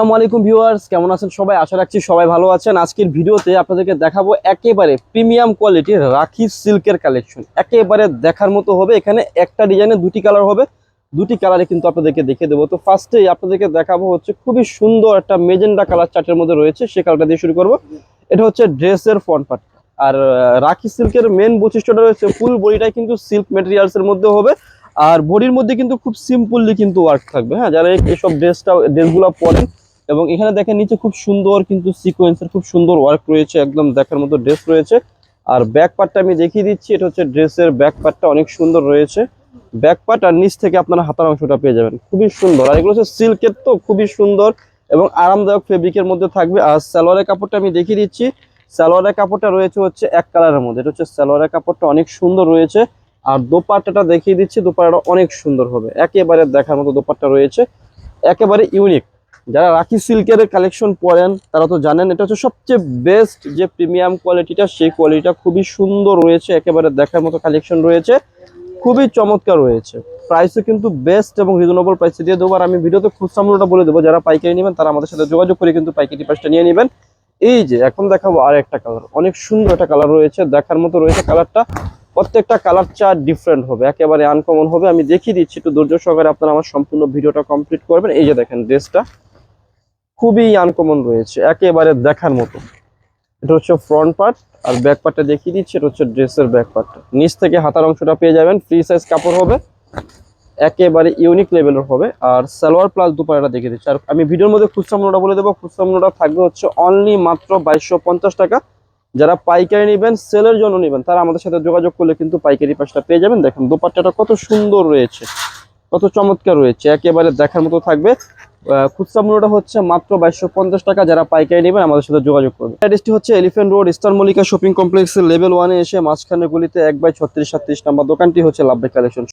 আসসালামু আলাইকুম ভিউয়ার্স, কেমন আছেন সবাই? আশা রাখছি সবাই ভালো আছেন। আজকের ভিডিওতে আপনাদেরকে দেখাবো একেবারে প্রিমিয়াম কোয়ালিটির রাখি সিল্কের কালেকশন। একেবারে দেখার মতো হবে। এখানে একটা ডিজাইনে দুটি কালার হবে। দুটি কালারে কিন্তু আপনাদেরকে দেখে দেবো। তো ফার্স্টেই আপনাদেরকে দেখাবো হচ্ছে খুবই সুন্দর একটা মেজেন্ডা কালার চার্টের মধ্যে রয়েছে। সে কালারটা দিয়ে শুরু করব। এটা হচ্ছে ড্রেসের ফ্রন্ট পার্ট আর রাখি সিল্কের মেন বৈশিষ্ট্যটা রয়েছে ফুল বডিটাই কিন্তু সিল্ক মেটেরিয়ালস এর মধ্যে হবে। আর বডির মধ্যে কিন্তু খুব সিম্পলি কিন্তু ওয়ার্ক থাকবে। হ্যাঁ যারা এইসব ড্রেসটা ড্রেসগুলো পরেন এবং এখানে দেখেন নিচে খুব সুন্দর কিন্তু সিকোয়েন্সের খুব সুন্দর ওয়ার্ক রয়েছে, একদম দেখার মতো ড্রেস রয়েছে। আর ব্যাক পার্টটা আমি দেখিয়ে দিচ্ছি, এটা হচ্ছে ড্রেসের ব্যাক পার্টটা অনেক সুন্দর রয়েছে। ব্যাক পার্ট আর নিচ থেকে আপনারা হাতার অংশটা পেয়ে যাবেন, খুবই সুন্দর। আর এগুলো হচ্ছে সিল্কের তো, খুবই সুন্দর এবং আরামদায়ক ফেব্রিকের মধ্যে থাকবে। আর সালোয়ারের কাপড়টা আমি দেখিয়ে দিচ্ছি, সালোয়ারের কাপড়টা রয়েছে হচ্ছে এক কালারের মধ্যে, এটা হচ্ছে সালোয়ারের কাপড়টা অনেক সুন্দর রয়েছে। আর দোপাট্টাটা দেখিয়ে দিচ্ছি, দোপাট্টাটা অনেক সুন্দর হবে, একেবারে দেখার মতো দোপাট্টা রয়েছে, একেবারে ইউনিক যারা রাখি সিল্কের কালেকশন পরেন, তারা তো জানেন, এটা হচ্ছে সবচেয়ে বেস্ট যে প্রিমিয়াম কোয়ালিটিটা সেই কোয়ালিটিটা খুবই সুন্দর রয়েছে, একেবারে দেখার মতো কালেকশন রয়েছে, খুবই চমৎকার রয়েছে। প্রাইসও কিন্তু বেস্ট এবং রিজনেবল প্রাইসে দিয়ে দেবো, আর আমি ভিডিওতে খুচরা মূল্যটা বলে দেবো, যারা পাইকারি নেবেন, তারা আমাদের সাথে যোগাযোগ করে কিন্তু পাইকারি প্রাইসটা নিয়ে নেবেন। এই যে, এখন দেখাবো আর একটা কালার অনেক সুন্দর একটা কালার রয়েছে, দেখার মতো রয়েছে কালারটা প্রত্যেকটা কালার চার ডিফারেন্ট হবে, একেবারে আনকমন হবে। আমি দেখিয়ে দিচ্ছি, একটু ধৈর্য সহকারে আপনারা আমার সম্পূর্ণ ভিডিওটা কমপ্লিট করবেন। এই যে দেখেন ড্রেসটা খুবই আনকমন রয়েছে, একেবারে দেখার মতো। এটা হচ্ছে ফ্রন্ট পার্ট আর ব্যাক পার্টটা দেখিয়ে দিচ্ছি, এটা হচ্ছে ড্রেসের ব্যাক পার্টটা নিচ থেকে হাতার অংশটা পেয়ে যাবেন ফ্রি সাইজ কাপড় হবে, একেবারে ইউনিক লেভেলের হবে, আর সালোয়ার প্লাস দুপাড়াটা দেখে দিচ্ছি। আর আমি ভিডিওর মধ্যে খুচরা মূল্যটা বলে দেবো, খুচরা মূল্যটা থাকবে হচ্ছে অনলি মাত্র বাইশশো টাকা। যারা পাইকারি নেবেন, সেলের জন্য নেবেন, তারা আমাদের সাথে যোগাযোগ করলে কিন্তু পাইকারি পাশটা পেয়ে যাবেন। দেখেন, দোপাট্টাটা কত সুন্দর রয়েছে, কত চমৎকার রয়েছে, একেবারে দেখার মতো থাকবে। খুচরা মূল্যটা হচ্ছে মাত্র বাইশশো পঞ্চাশ টাকা। যারা পাইকারি নেবেন আমাদের সাথে যোগাযোগ করবে অ্যাড্রেসটি হচ্ছে elephant road eastern Mallika shopping কমপ্লেক্সের লেভেল ওয়ানে এসে মাঝখানে গুলিতে এক বাই ছত্রিশ সাতত্রিশ নাম্বার দোকানটি হচ্ছে লাভবে কালেকশন